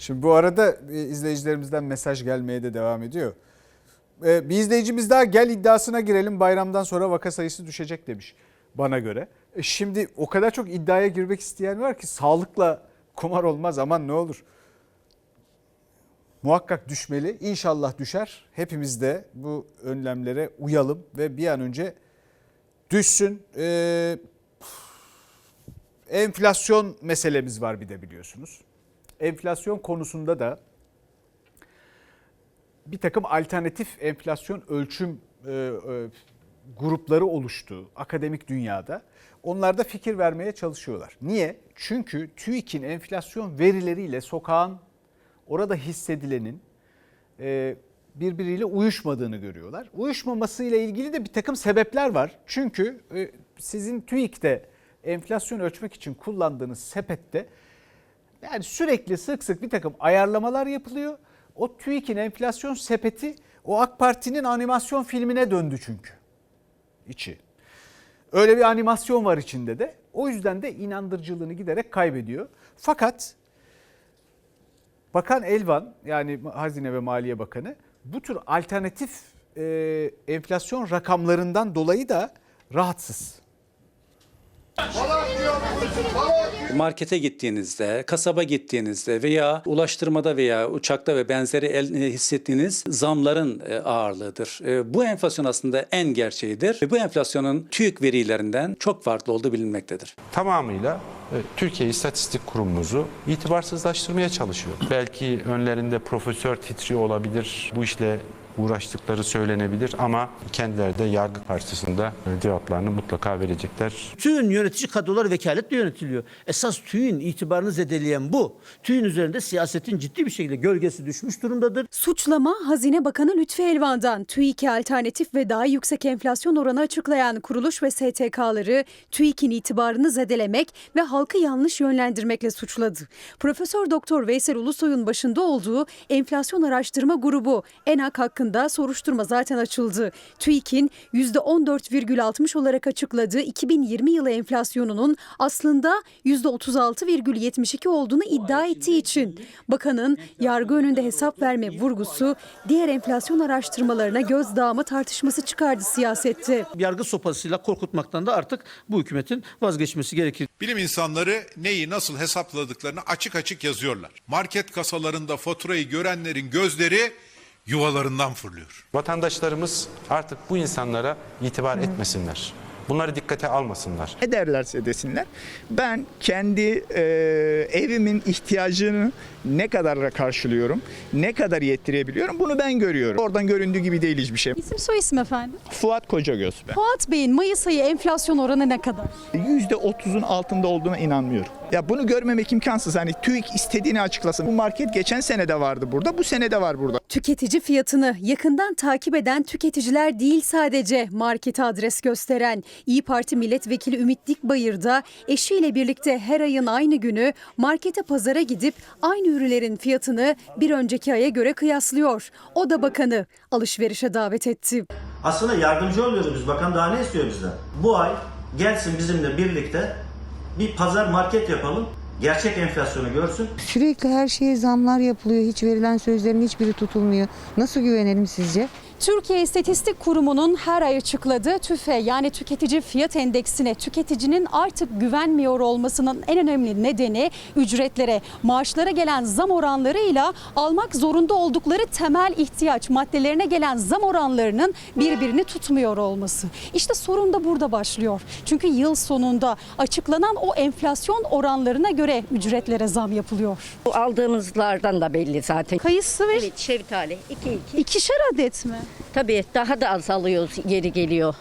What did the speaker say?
Şimdi bu arada e, izleyicilerimizden mesaj gelmeye de devam ediyor. E, Bir izleyicimiz daha gel iddiasına girelim bayramdan sonra vaka sayısı düşecek demiş bana göre. E, Şimdi o kadar çok iddiaya girmek isteyen var ki sağlıkla kumar olmaz aman ne olur. Muhakkak düşmeli. İnşallah düşer. Hepimiz de bu önlemlere uyalım ve bir an önce düşsün. Ee, enflasyon meselemiz var bir de biliyorsunuz. Enflasyon konusunda da bir takım alternatif enflasyon ölçüm e, e, grupları oluştu akademik dünyada. Onlar da fikir vermeye çalışıyorlar. Niye? Çünkü TÜİK'in enflasyon verileriyle sokağın orada hissedilenin e, birbiriyle uyuşmadığını görüyorlar. Uyuşmamasıyla ilgili de bir takım sebepler var. Çünkü e, sizin TÜİK'te enflasyon ölçmek için kullandığınız sepette yani sürekli sık sık bir takım ayarlamalar yapılıyor. O TÜİK'in enflasyon sepeti o AK Parti'nin animasyon filmine döndü çünkü içi. Öyle bir animasyon var içinde de. O yüzden de inandırıcılığını giderek kaybediyor. Fakat Bakan Elvan yani Hazine ve Maliye Bakanı bu tür alternatif e, enflasyon rakamlarından dolayı da rahatsız. Markete gittiğinizde, kasaba gittiğinizde veya ulaştırmada veya uçakta ve benzeri el, e, hissettiğiniz zamların e, ağırlığıdır. E, Bu enflasyon aslında en gerçeğidir ve bu enflasyonun TÜİK verilerinden çok farklı olduğu bilinmektedir. tamamıyla Türkiye İstatistik Kurumumuzu itibarsızlaştırmaya çalışıyor. Belki önlerinde profesör titriyor olabilir, bu işle uğraştıkları söylenebilir ama kendileri de yargı karşısında e, cevaplarını mutlaka verecekler. Tüyün yönetici kadrolar vekaletle yönetiliyor. Esas tüyün itibarını zedeleyen bu. Tüyün üzerinde siyasetin ciddi bir şekilde gölgesi düşmüş durumdadır. Suçlama Hazine Bakanı Lütfi Elvan'dan TÜİK'e alternatif ve daha yüksek enflasyon oranı açıklayan kuruluş ve STK'ları TÜİK'in itibarını zedelemek ve halkı yanlış yönlendirmekle suçladı. Profesör Doktor Veysel Ulusoy'un başında olduğu enflasyon araştırma grubu ENAK hakkında soruşturma zaten açıldı. TÜİK'in %14,60 olarak açıkladığı 2020 yılı enflasyonunun aslında %36,72 olduğunu iddia ettiği için bakanın yargı önünde hesap verme vurgusu diğer enflasyon araştırmalarına gözdağımı tartışması çıkardı siyasette. Yargı sopasıyla korkutmaktan da artık bu hükümetin vazgeçmesi gerekir. Bilim insanları neyi nasıl hesapladıklarını açık açık yazıyorlar. Market kasalarında faturayı görenlerin gözleri yuvalarından fırlıyor. Vatandaşlarımız artık bu insanlara itibar etmesinler. Bunları dikkate almasınlar. Ne derlerse desinler. Ben kendi e, evimin ihtiyacını ne kadar karşılıyorum, ne kadar yettirebiliyorum bunu ben görüyorum. Oradan göründüğü gibi değil hiçbir şey. İsim soy isim efendim. Fuat Kocagöz ben. Fuat Bey'in Mayıs ayı enflasyon oranı ne kadar? %30'un altında olduğuna inanmıyorum. Ya bunu görmemek imkansız. Hani TÜİK istediğini açıklasın. Bu market geçen sene de vardı burada, bu sene de var burada. Tüketici fiyatını yakından takip eden tüketiciler değil sadece markete adres gösteren İyi Parti milletvekili Ümit Dikbayır da eşiyle birlikte her ayın aynı günü markete pazara gidip aynı ürünlerin fiyatını bir önceki aya göre kıyaslıyor. O da bakanı alışverişe davet etti. Aslında yardımcı oluyoruz biz. Bakan daha ne istiyor bizden? Bu ay gelsin bizimle birlikte bir pazar market yapalım. Gerçek enflasyonu görsün. Sürekli her şeye zamlar yapılıyor. Hiç verilen sözlerin hiçbiri tutulmuyor. Nasıl güvenelim sizce? Türkiye İstatistik Kurumu'nun her ay açıkladığı TÜFE yani tüketici fiyat endeksine tüketicinin artık güvenmiyor olmasının en önemli nedeni ücretlere, maaşlara gelen zam oranlarıyla almak zorunda oldukları temel ihtiyaç maddelerine gelen zam oranlarının birbirini tutmuyor olması. İşte sorun da burada başlıyor. Çünkü yıl sonunda açıklanan o enflasyon oranlarına göre ücretlere zam yapılıyor. Bu aldığımızlardan da belli zaten. Kayısı ve Evet şeftali 2 2. ikişer adet mi? Tabii daha da az alıyoruz yeri geliyor.